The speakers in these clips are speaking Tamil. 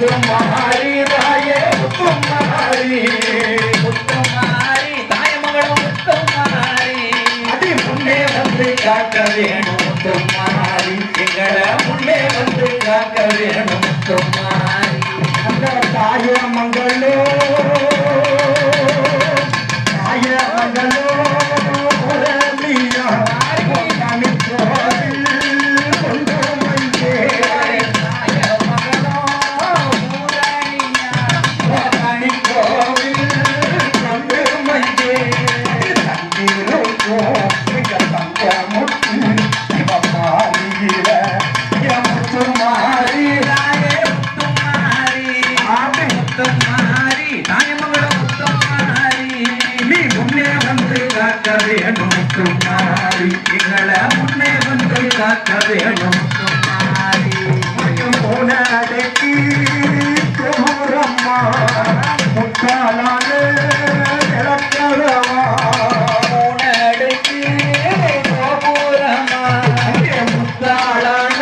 முத்துமாரி தாயே முத்துமாரி முத்துமாரி தாயமகளும் முத்துமாரி அடி முன்னே வந்து காக்க வேணும் முத்துமாரி எங்களை முன்னே வந்து காக்க வேணும் முத்துமாரி அந்த தாய மங்களோ வேணும் போனடைக்கு தூரம்மா முட்டாளான இழக்கலவா அங்கே முட்டாளான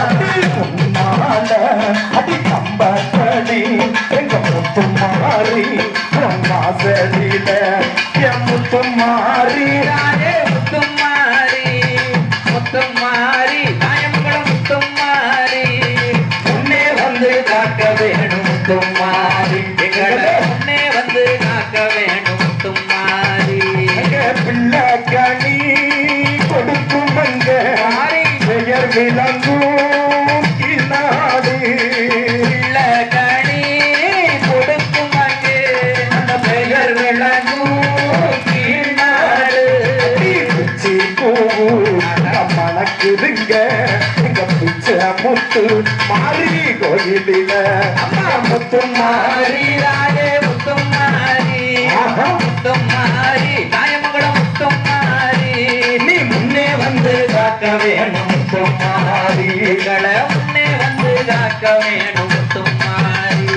அடி முன்னால அடி கம்பத்தடி எங்க முத்து மாறி வாசலில என் முத்து மாறி வந்து காக்க வேணும் மாறி எங்களை எங்க பிள்ளை கனி கொடுக்கும் அங்க பெயர் விளங்கும் இந்நாடு. அந்த பெயர் விளங்கும் இந்நாடு. பிச்சி பூவு மணக்குதுங்க முத்து மாறி கோயிலில. அம்மா முத்து மாறி. ஆஹா. நீ முன்னே வந்து காக்க வேணும் முத்து மாறி.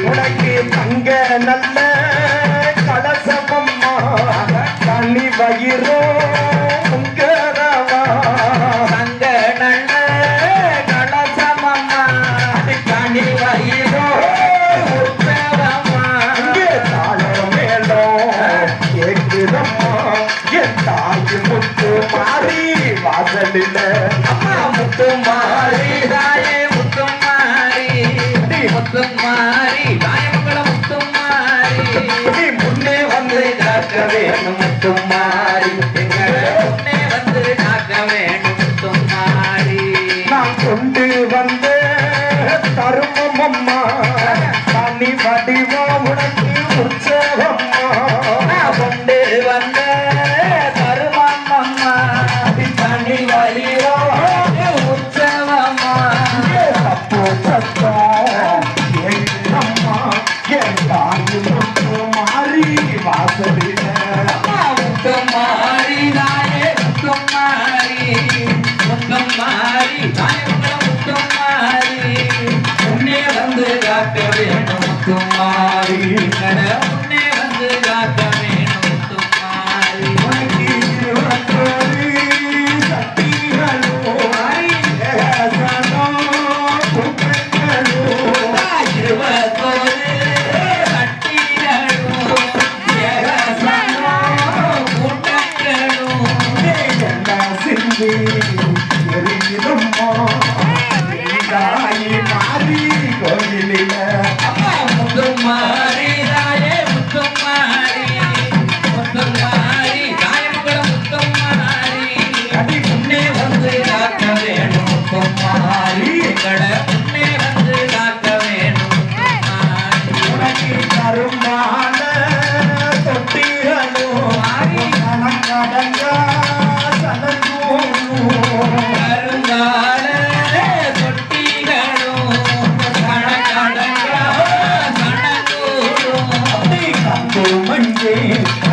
உனக்கு தங்க நல்ல கலசமம்மா தண்ணி வயிறோ கேக்குதம்மா என் தாய் முத்து மாறி வாசலில அம்மா முத்து மாறி முத்துமாரி தாயமங்கள முத்துமாரி நீ முன்னே வந்து காக்க வேணும் முத்து மாறி. முன்னே வந்து காக்க வேண்டும் முத்துமாரி நாம் கொண்டு வந்த தருமம் என்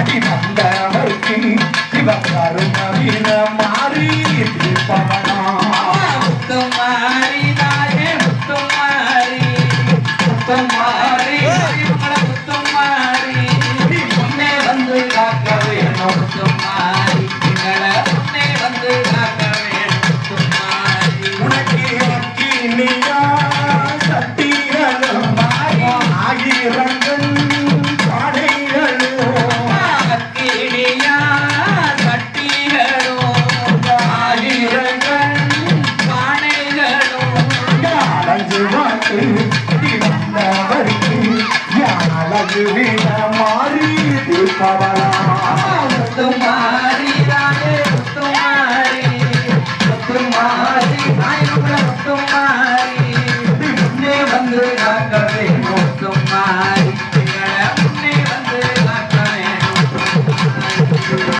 அடி Jai Jai Jai Jai Jai Jai Jai Jai